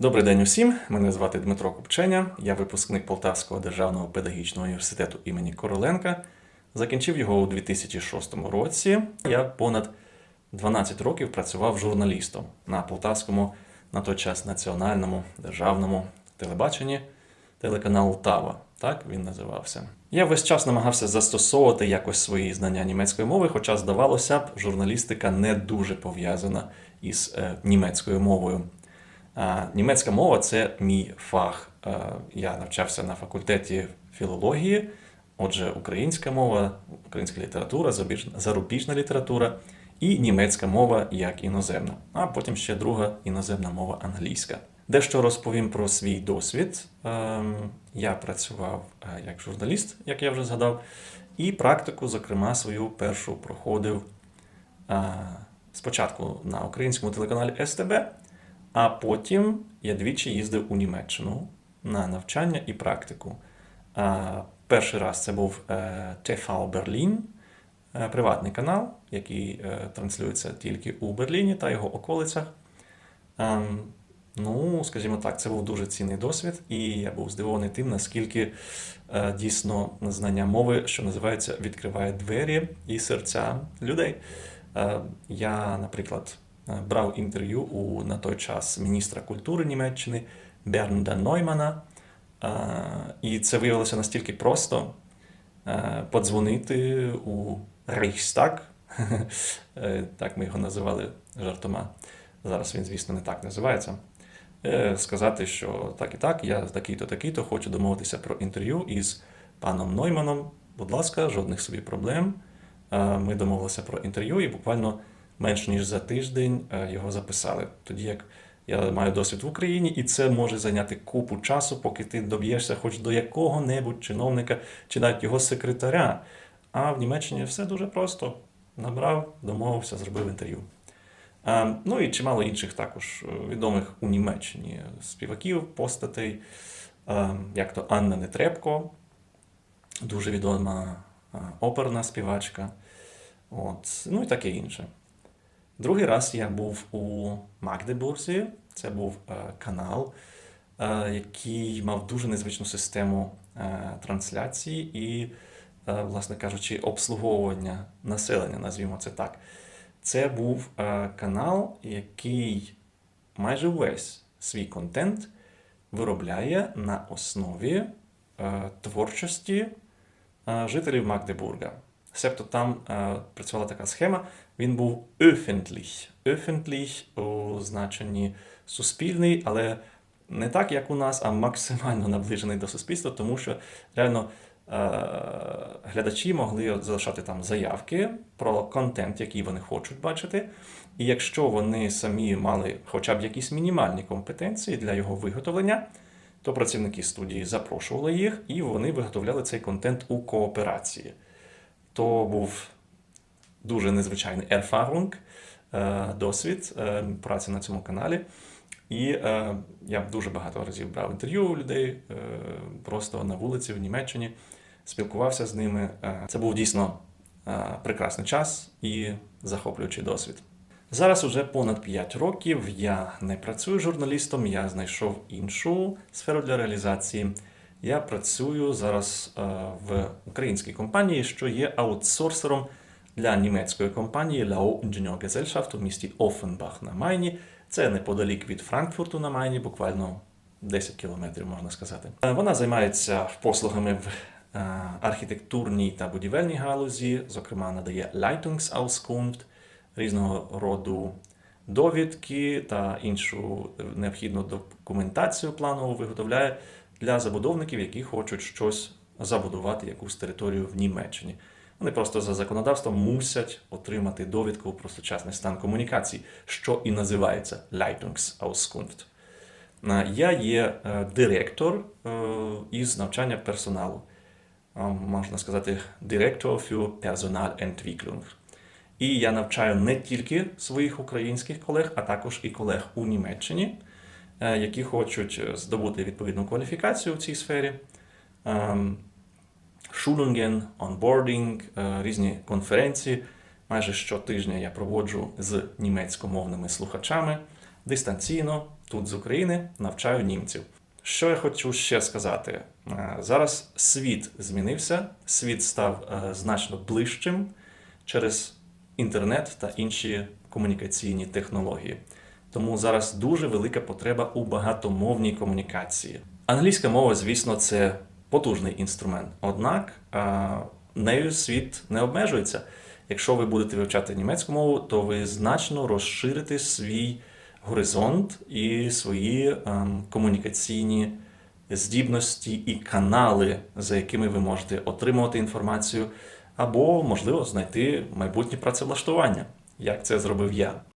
Добрий день усім. Мене звати Дмитро Купченя. Я випускник Полтавського державного педагогічного університету імені Короленка. Закінчив його у 2006 році. Я понад 12 років працював журналістом на полтавському на той час національному державному телебаченні телеканал Тава. Так він називався. Я весь час намагався застосовувати якось свої знання німецької мови, хоча, здавалося б, журналістика не дуже пов'язана із е, німецькою мовою. Німецька мова це мій фах. Е, Я навчався на факультеті філології, отже, українська мова, українська література, зарубіжна- література і німецька мова як іноземна, а потім ще друга іноземна мова англійська. Дещо розповім про свій досвід. Ем, Я працював е, як журналіст, як я вже згадав, і практику, зокрема, свою першу проходив спочатку на українському телеканалі СТБ, а потім я двічі їздив у Німеччину на навчання і практику. Перший раз це був е, TV Berlin, е, приватний канал, який е, транслюється тільки у Берліні та його околицях. Ем, Ну, скажімо так, це був дуже цінний досвід, і я був здивований тим, наскільки е, дійсно знання мови, що називається, відкриває двері і серця людей. Е, я, наприклад, е, брав інтерв'ю у на той час міністра культури Німеччини Бернда Ноймана, е, і це виявилося настільки просто е, подзвонити у Рейхстаг, Е, так ми його називали жартома. Зараз він, звісно, не так називається. Е, Сказати, що так і так, я такий-то, такий-то, хочу домовитися про інтерв'ю із паном Нойманом. Будь ласка, жодних собі проблем. Е, Ми домовилися про інтерв'ю і буквально менш ніж за тиждень е, його записали. Тоді як я маю досвід в Україні, і це може зайняти купу часу, поки ти доб'єшся хоч до якого-небудь чиновника чи навіть його секретаря. А в Німеччині все дуже просто. Набрав, домовився, зробив інтерв'ю. Е, Ну і чимало інших також е, відомих у Німеччині співаків, постатей, як то Анна Нетребко, дуже відома оперна співачка. От, ну і таке інше. Другий раз я був у Магдебурзі. Це був е, канал, е, який мав дуже незвичну систему е, трансляції і, власне кажучи, обслуговування населення, назвімо це так. Це був канал, який майже весь свій контент виробляє на основі творчості жителів Магдебурга. Себто там е, працювала така схема, він був öffentlich. Öffentlich у значенні суспільний, але не так, як у нас, а максимально наближений до суспільства, тому що реально е, глядачі могли залишати там заявки про контент, який вони хочуть бачити. І якщо вони самі мали хоча б якісь мінімальні компетенції для його виготовлення, то працівники студії запрошували їх, і вони виготовляли цей контент у кооперації. То був дуже незвичайний erfahrung, е, досвід е, праці на цьому каналі. І е, я дуже багато разів брав інтерв'ю у людей е, просто на вулиці в Німеччині, спілкувався з ними. Е, Це був дійсно е, прекрасний час і захоплюючий досвід. Зараз уже понад 5 років я не працюю журналістом, я знайшов іншу сферу для реалізації. Я працюю зараз е, в українській компанії, що є аутсорсером для німецької компанії Lau Ingenieurgesellschaft у місті Офенбах на Майні. Це неподалік від Франкфурту на Майні, буквально 10 кілометрів, можна сказати. Е, Вона займається послугами в е, архітектурній та будівельній галузі, зокрема, надає Leitungsauskunft, різного роду довідки та іншу необхідну документацію планову виготовляє для забудовників, які хочуть щось забудувати, якусь територію в Німеччині. Вони просто за законодавством мусять отримати довідку про сучасний стан комунікацій, що і називається Leitungsauskunft. Е, Я є е, директор е, із навчання персоналу. Можна сказати, директор für Personalentwicklung. І я навчаю не тільки своїх українських колег, а також і колег у Німеччині, які хочуть е, здобути відповідну кваліфікацію в цій сфері. Ем, Шулунген, онбордінг, е, різні конференції. Майже щотижня я проводжу з німецькомовними слухачами дистанційно тут з України, навчаю німців. Що я хочу ще сказати? Е, Зараз світ змінився, світ став е, значно ближчим через інтернет та інші комунікаційні технології. Тому зараз дуже велика потреба у багатомовній комунікації. Англійська мова, звісно, це потужний інструмент. Однак нею світ не обмежується. Якщо ви будете вивчати німецьку мову, то ви значно розширите свій горизонт і свої ем, комунікаційні здібності і канали, за якими ви можете отримувати інформацію, або, можливо, знайти майбутнє працевлаштування, як це зробив я.